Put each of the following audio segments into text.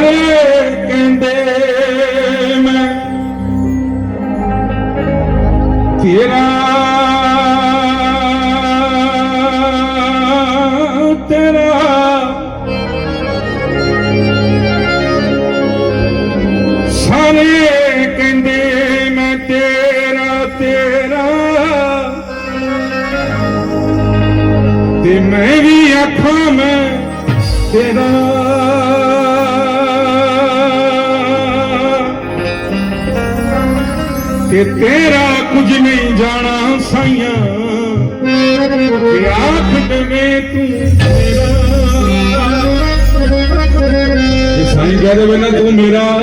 ਸਾਰੇ ਕਹਿੰਦੇ ਮੈਂ ਤੇ ਤੇਰਾ ਕੁਝ ਨਹੀਂ ਜਾਣਾ ਸਾਈਆਂ। ਤੇ ਆਖ ਦੇਵੇਂ ਤੂੰ ਮੇਰਾ। ਸਾਈਂ ਕਹਿ ਦੇਵੇ ਨਾ, ਤੂੰ ਮੇਰਾ।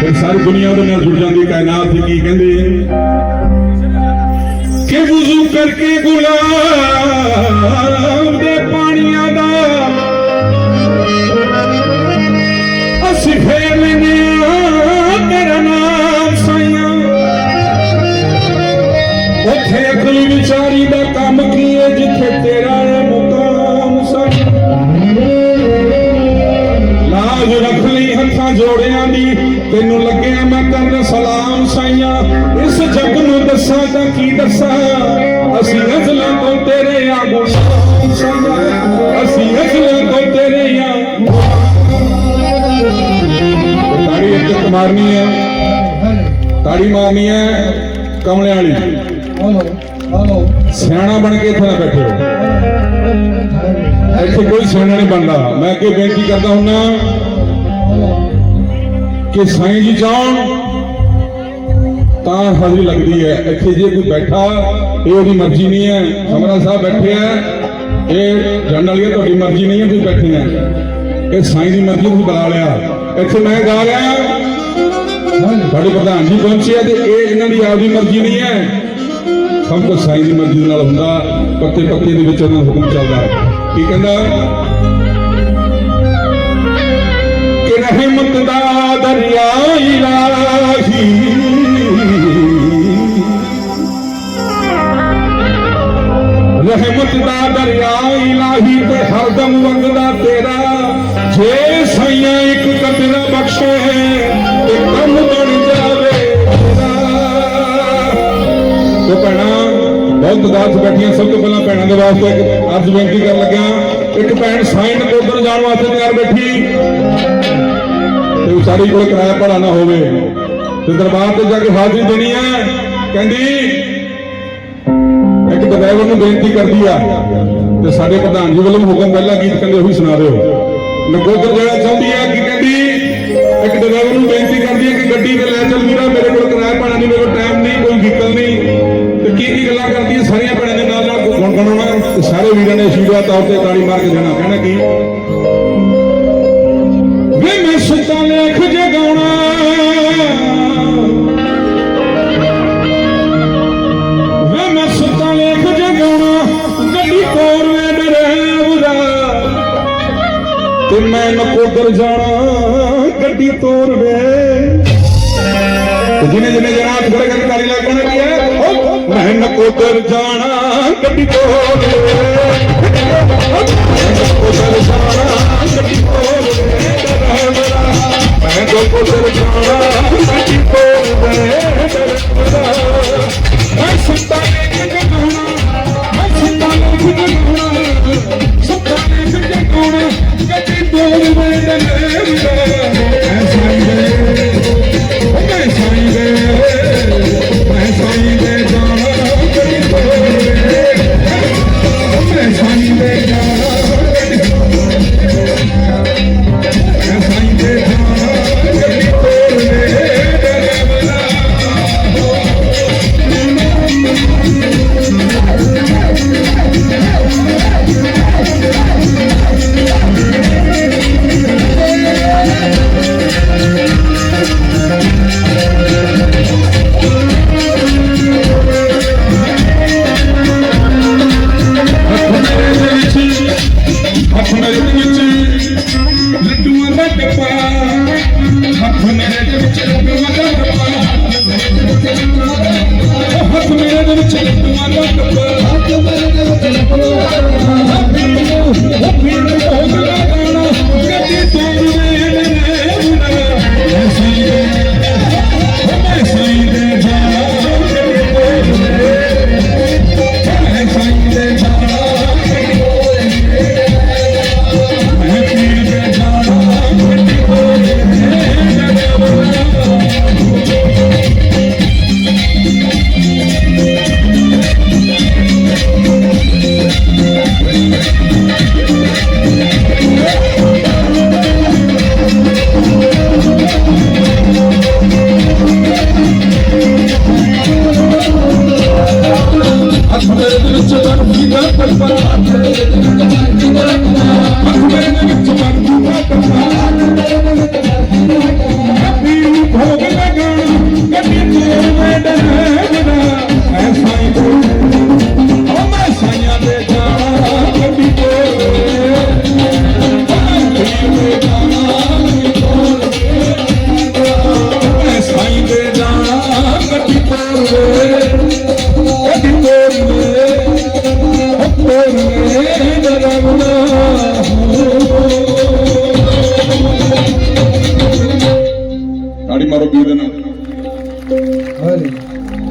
ਫਿਰ ਸਾਰੀ ਦੁਨੀਆ ਉਹਦੇ ਨਾਲ ਜੁੜ ਜਾਂਦੀ, ਕਾਇਨਾਤ ਕੀ ਕਹਿੰਦੇ ਕਿ ਵਜ਼ੂ ਕਰਕੇ ਗੁਲਾਬ ਦੇ ਪਾਣੀਆਂ ਤੈਨੂੰ ਲੱਗਿਆ ਮੈਂ ਕਰਨ ਸਲਾਮ ਸਾਈਆਂ। ਇਸ ਜੱਗ ਨੂੰ ਦੱਸਾਂ ਤਾਂ ਕੀ ਦੱਸਾਂ? ਅਸੀਂ ਅਸਲਾਂ ਤੋਂ ਤੇਰੇ ਆ ਸਾਈਆਂ। ਅਸੀਂ ਅਸਲਾਂ ਤੋਂ ਤੇਰੇ ਆ ਤਾੜੀ ਇੱਕ ਮਾਰਨੀ ਹੈ। ਤਾੜੀ ਮਾਰਨੀ ਹੈ ਕਮਲੇ ਵਾਲੀ। ਸਿਆਣਾ ਬਣ ਕੇ ਇੱਥੇ ਨਾ ਬੈਠੋ ਇੱਥੇ ਕੋਈ ਸਿਆਣਾ ਨਹੀਂ ਬਣਦਾ। ਮੈਂ ਅੱਗੇ ਬੇਨਤੀ ਕਰਦਾ ਹੁੰਨਾ ਕਿ ਸਾਈਂ ਜੀ ਚਾਹਣ ਤਾਂ ਹਾਜ਼ਰੀ ਲੱਗਦੀ ਹੈ। ਇੱਥੇ ਜੇ ਕੋਈ ਬੈਠਾ, ਇਹ ਉਹਦੀ ਮਰਜ਼ੀ ਨਹੀਂ ਹੈ। ਸਮਰਾ ਸਾਹਿਬ ਬੈਠੇ ਆ ਇਹ ਜਾਣ ਵਾਲੀ ਤੁਹਾਡੀ ਮਰਜ਼ੀ ਨਹੀਂ ਹੈ, ਤੁਸੀਂ ਬੈਠੇ ਆ ਇਹ ਸਾਈਂ ਦੀ ਮਰਜ਼ੀ ਤੁਸੀਂ ਬੁਲਾ ਲਿਆ। ਇੱਥੇ ਮੈਂ ਗਾ ਰਿਹਾ। ਸਾਡੇ ਪ੍ਰਧਾਨ ਜੀ ਪਹੁੰਚੇ ਆ ਤੇ ਇਹ ਇਹਨਾਂ ਦੀ ਆਪਦੀ ਮਰਜ਼ੀ ਨਹੀਂ ਹੈ। ਸਭ ਕੁਝ ਸਾਈਂ ਦੀ ਮਰਜ਼ੀ ਨਾਲ ਹੁੰਦਾ। ਪੱਤੇ ਪੱਤੇ ਦੇ ਵਿੱਚ ਉਹਨਾਂ ਦਾ ਹੁਕਮ ਚੱਲਦਾ ਕੀ ਕਹਿੰਦਾ? ਰਹਿਮਤ ਦਾ ਦਰਿਆ ਇਲਾਹੀ ਰਹਿਮਤ ਦਾ ਦਰਿਆ ਇਲਾਹੀ ਤੇ ਹਰਦਮ ਵਗਦਾ ਤੇਰਾ। ਜੇ ਸਈਆਂ ਇੱਕ ਕਤਰਾ ਬਖਸ਼ੇ, ਤੇ ਕੰਮ ਬਣ ਜਾਵੇ ਤੇਰਾ। ਤੋ ਭੈਣਾ, ਬਹੁਤ ਦਾਸ ਬੈਠੀਆਂ, ਸਭ ਤੋਂ ਪਹਿਲਾਂ ਭੈਣਾਂ ਦੇ ਵਾਸਤੇ ਇੱਕ ਅਰਜ਼ ਬੇਨਤੀ ਕਰਨ ਲੱਗਿਆ, ਇੱਕ ਭੈਣ ਸਾਈਨ ਕੋਦਰ ਜਾਣ ਵਾਸਤੇ ਤਿਆਰ ਬੈਠੀ। ਤੇ ਕੋਲ ਕਿਰਾਇਆ ਭਰਾ ਨਾ ਹੋਵੇ। ਤੇ ਦਰਬਾਰ ਤੇ ਜਾ ਕੇ ਹਾਜ਼ਰੀ ਦੇਣੀ ਹੈ ਕਹਿੰਦੀ, ਇੱਕ ਡਰਾਈਵਰ ਨੂੰ ਬੇਨਤੀ ਕਰਦੀ ਆ, ਤੇ ਸਾਡੇ ਪ੍ਰਧਾਨ ਜੀ ਵੱਲੋਂ ਹੁਕਮ ਪਹਿਲਾ ਗੀਤ ਕਹਿੰਦੇ ਉਹੀ ਸੁਣਾ ਦਿਓ। ਨਗੋਦਰ ਜਿਹੜਾ ਚਾਹੁੰਦੀ ਆ ਕਿ ਕਹਿੰਦੀ, ਇੱਕ ਡਰਾਈਵਰ ਨੂੰ ਬੇਨਤੀ ਕਰਦੀ ਹੈ ਕਿ ਗੱਡੀ ਤੇ ਲੈ ਚੱਲ ਵੀਰਾ, ਮੇਰੇ ਕੋਲ ਕਿਰਾਇਆ ਭਾੜਾ ਨਹੀਂ, ਮੇਰੇ ਕੋਲ ਟਾਈਮ ਨਹੀਂ, ਕੋਈ ਵਹੀਕਲ ਨਹੀਂ। ਤੇ ਕੀ ਕੀ ਗੱਲਾਂ ਕਰਦੀ ਸਾਰੀਆਂ ਭੈਣਾਂ ਦੇ ਨਾਲ ਨਾਲ ਗੁਣ ਸਾਰੇ ਵੀਰਾਂ ਨੇ ਅਸ਼ੀਰਵਾਦ ਤੌਰ ਤੇ ਤਾੜੀ ਮਾਰ ਕੇ ਦੇਣਾ। ਕਹਿਣਾ ਕਿ? ਮੈਂ ਨਕੋਦਰ ਜਾਣਾ, ਗੱਡੀ ਤੋਰ ਵੇ। ਤੇ ਜਿਹਨੇ ਜਿਹਨੇ ਜਾਣਾ ਖੜੇ ਕਰਕੇ ਤਾਲੀ ਲਾ ਕੇ ਹੈ ਮੈਂ ਨਕੋਦਰ ਜਾਣਾ, ਗੱਡੀ ਤੋਰ ਵੇ। ਨਕੋਦਰ ਜਾਣਾ, ਗੱਡੀ ਤੋਰ ਵੇ। ਮੈਂ ਨਕੋਦਰ ਜਾਣਾ, ਗੱਡੀ ਤੋਰ ਵੇ। ਡਰਾਈਵਰਾ ਮੈਂ ਸੁੱਤਾ ਲੇਖ ਜਗਾਉਣਾ ਮੈਂ ਸੁੱਤਾ ਲੇਖ ਜਗਾਉਣਾ ਸੁੱਤਾ ਲੇਖ ਜਗਾਉਣਾ ਗੱਡੀ ਦਾ ਡੱਬਾ ਹੱਥ ਮੇਰੇ ਦੇ ਵਿੱਚ Fußball.